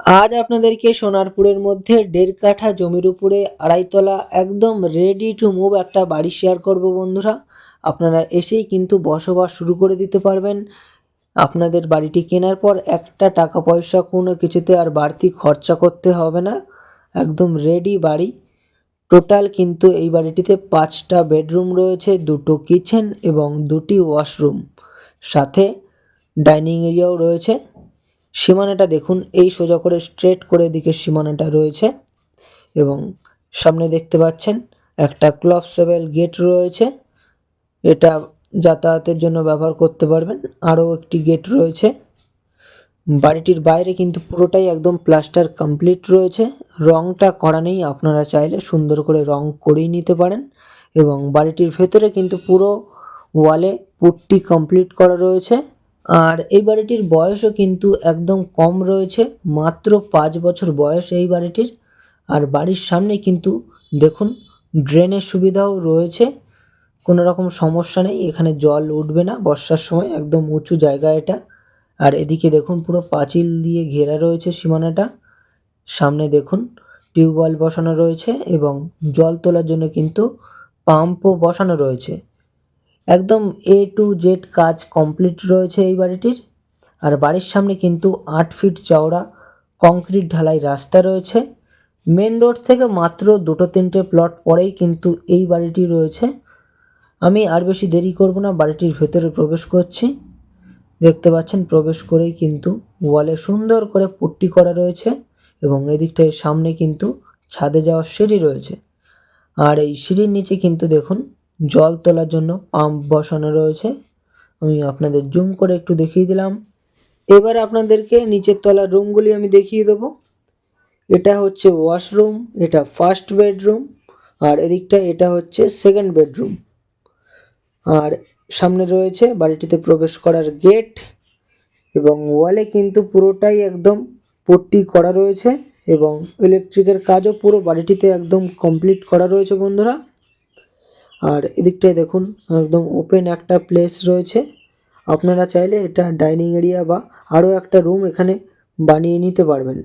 আজ আপনাদেরকে সোনারপুরের মধ্যে দেড় কাঠা জমির উপরে আড়াইতলা একদম রেডি টু মুভ একটা বাড়ি শেয়ার করব বন্ধুরা। আপনারা এসেই কিন্তু বসবাস শুরু করে দিতে পারবেন। আপনাদের বাড়িটি কেনার পর একটা টাকা পয়সা কোনো কিছুতে আর বাড়তি খরচা করতে হবে না। একদম রেডি বাড়ি। টোটাল কিন্তু এই বাড়িটিতে পাঁচটা বেডরুম রয়েছে, দুটো কিচেন এবং দুটি ওয়াশরুম সাথে ডাইনিং এরিয়াও রয়েছে। সীমানাটা দেখুন, এই সোজা করে স্ট্রেট করে দিকে সীমানাটা রয়েছে এবং সামনে দেখতে পাচ্ছেন একটা ক্লব সেভেল গেট রয়েছে। এটা যাতায়াতের জন্য ব্যবহার করতে পারবেন। আরও একটি গেট রয়েছে। বাড়িটির বাইরে কিন্তু পুরোটাই একদম প্লাস্টার কমপ্লিট রয়েছে। রংটা করা নেই, আপনারা চাইলে সুন্দর করে রং করেই নিতে পারেন এবং বাড়িটির ভেতরে কিন্তু পুরো ওয়ালে পুটটি কমপ্লিট করা রয়েছে। আর এই বাড়িটির বয়সও কিন্তু একদম কম রয়েছে, মাত্র পাঁচ বছর বয়স এই বাড়িটির। আর বাড়ির সামনে কিন্তু দেখুন ড্রেনের সুবিধাও রয়েছে, কোনো রকম সমস্যা নেই, এখানে জল উঠবে না, বর্ষার সময়, একদম উঁচু জায়গা এটা। আর এদিকে দেখুন, পুরো পাঁচিল দিয়ে ঘেরা রয়েছে সীমানাটা, সামনে দেখুন, টিউবওয়েল বসানো রয়েছে এবং জল তোলার জন্য কিন্তু পাম্পও বসানো রয়েছে। একদম এ টু জেড কাজ কমপ্লিট রয়েছে এই বাড়িটির। আর বাড়ির সামনে কিন্তু আট ফিট চওড়া কংক্রিট ঢালাই রাস্তা রয়েছে। মেন রোড থেকে মাত্র দুটো তিনটে প্লট পরেই কিন্তু এই বাড়িটি রয়েছে। আমি আর বেশি দেরি করব না, বাড়িটির ভেতরে প্রবেশ করছি। দেখতে পাচ্ছেন, প্রবেশ করেই কিন্তু ওয়ালে সুন্দর করে পুট্টি করা রয়েছে এবং এদিকটায় সামনে কিন্তু ছাদে যাওয়ার সিঁড়ি রয়েছে। আর এই সিঁড়ির নিচে কিন্তু দেখুন জল তোলার জন্য পাম্প বসানো রয়েছে। আমি আপনাদের জুম করে একটু দেখিয়ে দিলাম। এবার আপনাদেরকে নিচের তলার রুমগুলি আমি দেখিয়ে দেবো। এটা হচ্ছে ওয়াশরুম, এটা ফার্স্ট বেডরুম আর এদিকটা এটা হচ্ছে সেকেন্ড বেডরুম আর সামনে রয়েছে বাড়িটিতে প্রবেশ করার গেট এবং ওয়ালে কিন্তু পুরোটাই একদম পট্টি করা রয়েছে, এবং ইলেকট্রিকের কাজও পুরো বাড়িটিতে একদম কমপ্লিট করা রয়েছে বন্ধুরা। আর এদিকটায় দেখুন, একদম ওপেন একটা প্লেস রয়েছে। আপনারা চাইলে এটা ডাইনিং এরিয়া বা আরও একটা রুম এখানে বানিয়ে নিতে পারবেন।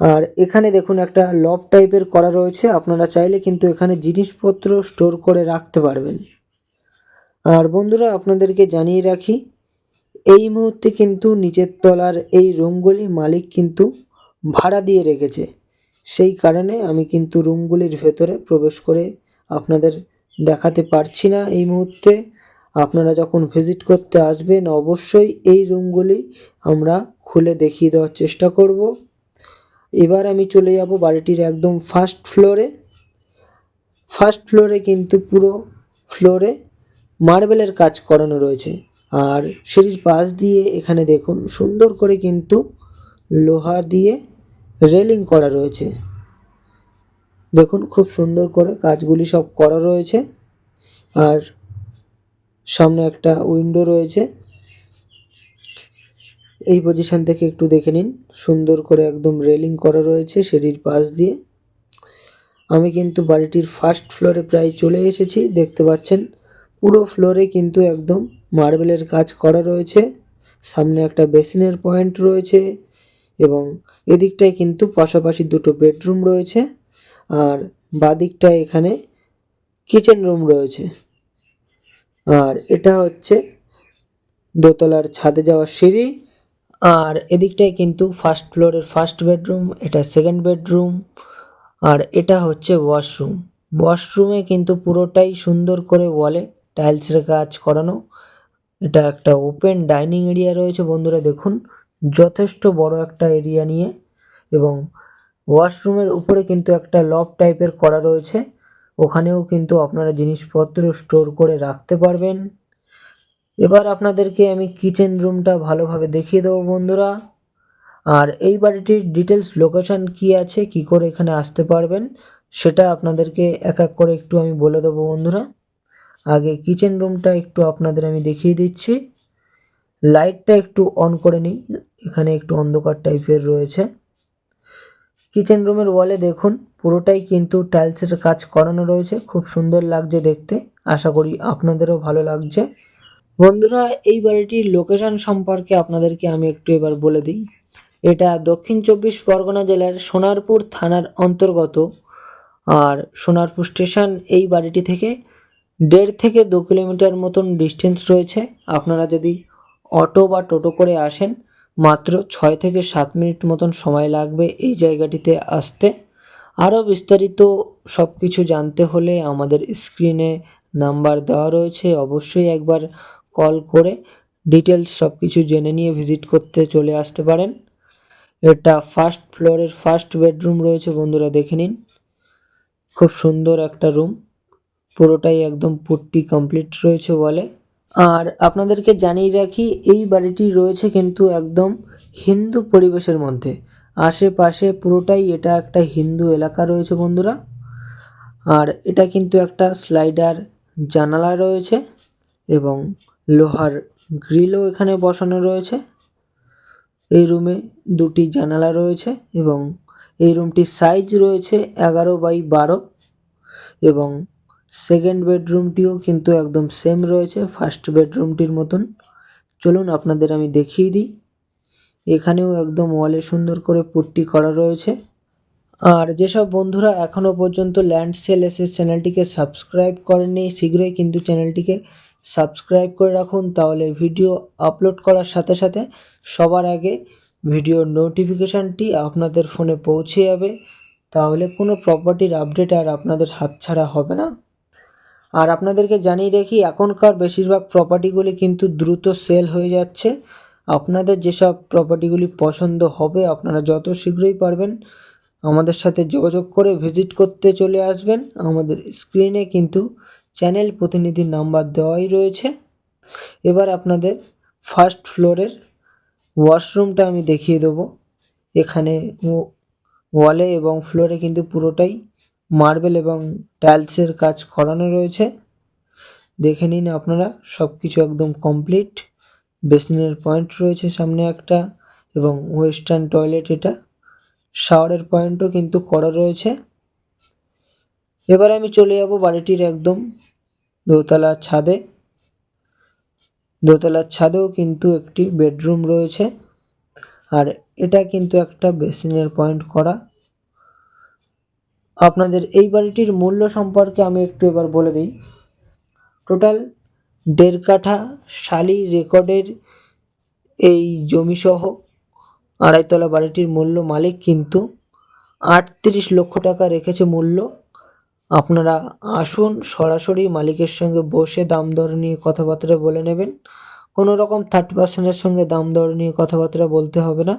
আর এখানে দেখুন একটা লব টাইপের করা রয়েছে। আপনারা চাইলে কিন্তু এখানে জিনিসপত্র স্টোর করে রাখতে পারবেন। আর বন্ধুরা, আপনাদেরকে জানিয়ে রাখি, এই মুহূর্তে কিন্তু নিচের তলার এই রুমগুলি মালিক কিন্তু ভাড়া দিয়ে রেখেছে। সেই কারণে আমি কিন্তু রুমগুলির ভেতরে প্রবেশ করে আপনাদের দেখাতে পারছি না এই মুহূর্তে। আপনারা যখন ভিজিট করতে আসবেন, অবশ্যই এই রুমগুলি আমরা খুলে দেখিয়ে দেওয়ার চেষ্টা করব। এবার আমি চলে যাব বাড়িটির একদম ফার্স্ট ফ্লোরে ফার্স্ট ফ্লোরে কিন্তু পুরো ফ্লোরে মার্বেলের কাজ করানো রয়েছে। আর সিঁড়ির পাশ দিয়ে এখানে দেখুন সুন্দর করে কিন্তু লোহা দিয়ে রেলিং করা রয়েছে। দেখুন, খুব সুন্দর করে কাজগুলি সব করা রয়েছে। আর সামনে একটা উইন্ডো রয়েছে। এই পজিশন থেকে একটু দেখে নিন। সুন্দর করে একদম রেলিং করা রয়েছে সিঁড়ির পাশ দিয়ে। আমি কিন্তু বাড়িটির ফার্স্ট ফ্লোরে প্রায় চলে এসেছি। দেখতে পাচ্ছেন, পুরো ফ্লোরে কিন্তু একদম মার্বেলের কাজ করা রয়েছে। সামনে একটা বেসিনের পয়েন্ট রয়েছে এবং এদিকটায় কিন্তু পাশাপাশি দুটো বেডরুম রয়েছে। আর বাদিকটায় এখানে কিচেন রুম রয়েছে। আর এটা হচ্ছে দোতলার ছাদে যাওয়ার সিঁড়ি। আর এদিকটায় কিন্তু ফার্স্ট ফ্লোরের ফার্স্ট বেডরুম এটা সেকেন্ড বেডরুম আর এটা হচ্ছে ওয়াশরুম ওয়াশরুমে কিন্তু পুরোটাই সুন্দর করে ওয়ালে টাইলসের কাজ করানো। এটা একটা ওপেন ডাইনিং এরিয়া রয়েছে বন্ধুরা, দেখুন। যথেষ্ট বড় একটা এরিয়া নিয়ে এবং ওয়াশরুমের উপরে কিন্তু একটা লব টাইপের করা রয়েছে। ওখানেও কিন্তু আপনারা জিনিসপত্র স্টোর করে রাখতে পারবেন। এবার আপনাদেরকে আমি কিচেন রুমটা ভালোভাবে দেখিয়ে দেবো বন্ধুরা। আর এই বাড়িটির ডিটেলস লোকেশন কি আছে, কি করে এখানে আসতে পারবেন, সেটা আপনাদেরকে এক এক করে একটু আমি বলে দেবো বন্ধুরা। আগে কিচেন রুমটা একটু আপনাদের আমি দেখিয়ে দিচ্ছি। লাইটটা একটু অন করে নিই। এখানে একটু অন্ধকার টাইপের রয়েছে। কিচেন রুমের ওয়ালে দেখুন, পুরোটাই কিন্তু টাইলসের কাজ করানো রয়েছে। খুব সুন্দর লাগছে দেখতে, আশা করি আপনাদেরও ভালো লাগছে। বন্ধুরা, এই বাড়িটির লোকেশন সম্পর্কে আপনাদেরকে আমি একটু এবার বলে দিই। এটা দক্ষিণ চব্বিশ পরগনা জেলার সোনারপুর থানার অন্তর্গত। আর সোনারপুর স্টেশন এই বাড়িটি থেকে দেড় থেকে দু কিলোমিটার মতন ডিস্টেন্স রয়েছে। আপনারা যদি অটো বা টোটো করে আসেন মাত্র ছয় থেকে সাত মিনিট মতন সময় লাগবে এই জায়গাটিতে আসতে। আরও বিস্তারিত সব কিছু জানতে হলে আমাদের স্ক্রিনে নাম্বার দেওয়া রয়েছে, অবশ্যই একবার কল করে ডিটেলস সব কিছু জেনে নিয়ে ভিজিট করতে চলে আসতে পারেন। এটা ফার্স্ট ফ্লোরের ফার্স্ট বেডরুম রয়েছে, বন্ধুরা দেখে নিন। খুব সুন্দর একটা রুম, পুরোটাই একদম পুট্টি কমপ্লিট রয়েছে বলে। আর আপনাদেরকে জানিয়ে রাখি, এই বাড়িটি রয়েছে কিন্তু একদম হিন্দু পরিবেশের মধ্যে। আশেপাশে পুরোটাই এটা একটা হিন্দু এলাকা রয়েছে বন্ধুরা। আর এটা কিন্তু একটা স্লাইডার জানালা রয়েছে এবং লোহার গ্রিলও এখানে বসানো রয়েছে। এই রুমে দুটি জানালা রয়েছে এবং এই রুমটির সাইজ রয়েছে এগারো বাই বারো এবং সেকেন্ড বেডরুমটিও কিন্তু একদম সেম রয়েছে ফার্স্ট বেডরুমটির মতন। চলুন আপনাদের আমি দেখিয়ে দিই। এখানেও একদম ওয়ালে সুন্দর করে পুট্টি করা রয়েছে। আর যেসব বন্ধুরা এখনও পর্যন্ত ল্যান্ড সেল এসে চ্যানেলটিকে সাবস্ক্রাইব করেননি, শীঘ্রই কিন্তু চ্যানেলটিকে সাবস্ক্রাইব করে রাখুন। তাহলে ভিডিও আপলোড করার সাথে সাথে সবার আগে ভিডিওর নোটিফিকেশানটি আপনাদের ফোনে পৌঁছে যাবে। তাহলে কোনো প্রপার্টির আপডেট আর আপনাদের হাতছাড়া হবে না। আর আপনাদেরকে জানিয়ে রাখি, এখনকার বেশিরভাগ প্রপার্টিগুলি কিন্তু দ্রুত সেল হয়ে যাচ্ছে। আপনাদের যেসব প্রপার্টিগুলি পছন্দ হবে, আপনারা যত শীঘ্রই পারবেন আমাদের সাথে যোগাযোগ করে ভিজিট করতে চলে আসবেন। আমাদের স্ক্রিনে কিন্তু চ্যানেল প্রতিনিধির নাম্বার দেওয়াই রয়েছে। এবার আপনাদের ফার্স্ট ফ্লোরের ওয়াশরুমটা আমি দেখিয়ে দেবো। এখানে ওয়ালে এবং ফ্লোরে কিন্তু পুরোটাই মার্বেল এবং টাইলসের কাজ করানো রয়েছে। দেখে নিন আপনারা সব কিছু একদম কমপ্লিট বেসিনের পয়েন্ট রয়েছে সামনে একটা এবং ওয়েস্টার্ন টয়লেট এটা। শাওয়ারের পয়েন্টও কিন্তু করা রয়েছে। এবার আমি চলে যাব বাড়িটির একদম দোতলার ছাদে। দোতলার ছাদেও কিন্তু একটি বেডরুম রয়েছে। আর এটা কিন্তু একটা বেসিনের পয়েন্ট করা। আপনাদের এই বাড়িটির মূল্য সম্পর্কে আমি একটু এবার বলে দিই। টোটাল দেড় কাঠা শালি রেকর্ডের এই জমিসহ আড়াইতলা বাড়িটির মূল্য মালিক কিন্তু আটত্রিশ লক্ষ টাকা রেখেছে মূল্য। আপনারা আসুন, সরাসরি মালিকের সঙ্গে বসে দাম দর নিয়ে কথাবার্তা বলে নেবেন। কোনো রকম থার্টি পার্সেন্টের সঙ্গে দাম দর নিয়ে কথাবার্তা বলতে হবে না।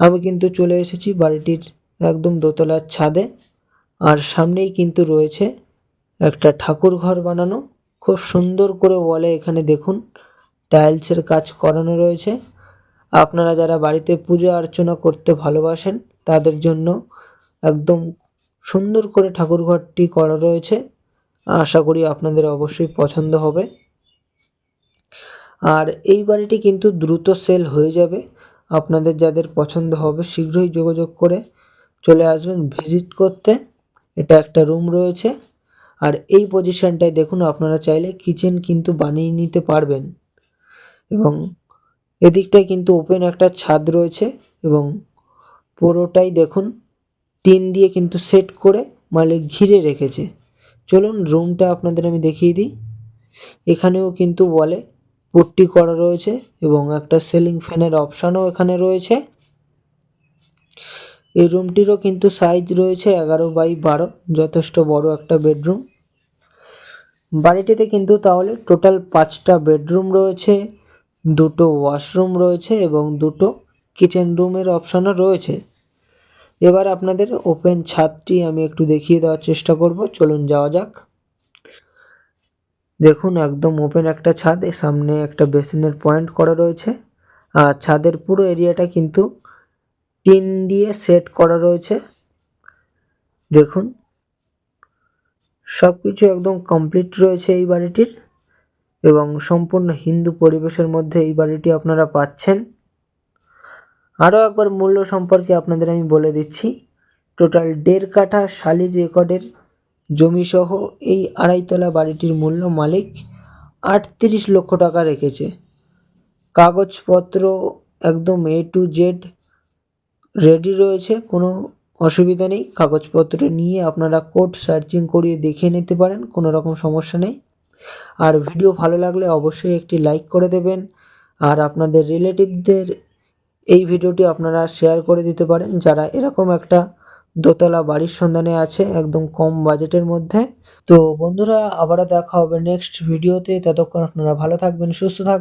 আমি কিন্তু চলে এসেছি বাড়িটির একদম দোতলার ছাদে। আর সামনেই কিন্তু রয়েছে একটা ঠাকুর ঘর বানানো। খুব সুন্দর করে ওয়ালে এখানে দেখুন টাইলসের কাজ করানো রয়েছে। আপনারা যারা বাড়িতে পূজা অর্চনা করতে ভালোবাসেন, তাদের জন্য একদম সুন্দর করে ঠাকুর ঘরটি করা রয়েছে। আশা করি আপনাদের অবশ্যই পছন্দ হবে। আর এই বাড়িটি কিন্তু দ্রুত সেল হয়ে যাবে। আপনাদের যাদের পছন্দ হবে, শীঘ্রই যোগাযোগ করে চলে আসবেন ভিজিট করতে। এটা একটা রুম রয়েছে। আর এই পজিশনটায় দেখুন, আপনারা চাইলে কিচেন কিন্তু বানিয়ে নিতে পারবেন। এবং এদিকটায় কিন্তু ওপেন একটা ছাদ রয়েছে এবং পুরোটাই দেখুন, টিন দিয়ে কিন্তু সেট করে মালিক ঘিরে রেখেছে। চলুন রুমটা আপনাদের আমি দেখিয়ে দিই। এখানেও কিন্তু বলে পট্টি করা রয়েছে এবং একটা সিলিং ফ্যানের অপশানও এখানে রয়েছে। এই রুমটিরও কিন্তু সাইজ রয়েছে এগারো বাই বারো, যথেষ্ট বড় একটা বেডরুম বাড়িটিতে কিন্তু তাহলে টোটাল পাঁচটা বেডরুম রয়েছে, দুটো ওয়াশরুম রয়েছে এবং দুটো কিচেন রুমের অপশানও রয়েছে। এবার আপনাদের ওপেন ছাদটি আমি একটু দেখিয়ে দেওয়ার চেষ্টা করব, চলুন যাওয়া যাক। দেখুন একদম ওপেন একটা ছাদ সামনে একটা বেসিনের পয়েন্ট করা রয়েছে। আর ছাদের পুরো এরিয়াটা কিন্তু টিন দিয়ে সেট করা রয়েছে। দেখুন। সব কিছু একদম কমপ্লিট রয়েছে এই বাড়িটির এবং সম্পূর্ণ হিন্দু পরিবেশের মধ্যে এই বাড়িটি আপনারা পাচ্ছেন। আরও একবার মূল্য সম্পর্কে আপনাদের আমি বলে দিচ্ছি। টোটাল দেড় কাঠা শালির রেকর্ডের জমিসহ এই আড়াইতলা বাড়িটির মূল্য মালিক আটত্রিশ লক্ষ টাকা রেখেছে। কাগজপত্র একদম এ টু জেড রেডি রয়েছে, কোনো অসুবিধা নেই। কাগজপত্র নিয়ে আপনারা কোর্ট সার্চিং করিয়ে দেখে নিতে পারেন, কোনো রকম সমস্যা নেই। আর ভিডিও ভালো লাগলে অবশ্যই একটি লাইক করে দেবেন। আর আপনাদের রিলেটিভদের এই ভিডিওটি আপনারা শেয়ার করে দিতে পারেন, যারা এরকম একটা দোতলা বাড়ির সন্ধানে আছে, একদম কম বাজেটের মধ্যে। তো বন্ধুরা, আবারও দেখা হবে নেক্সট ভিডিওতে ততক্ষণ আপনারা ভালো থাকবেন, সুস্থ থাকবেন।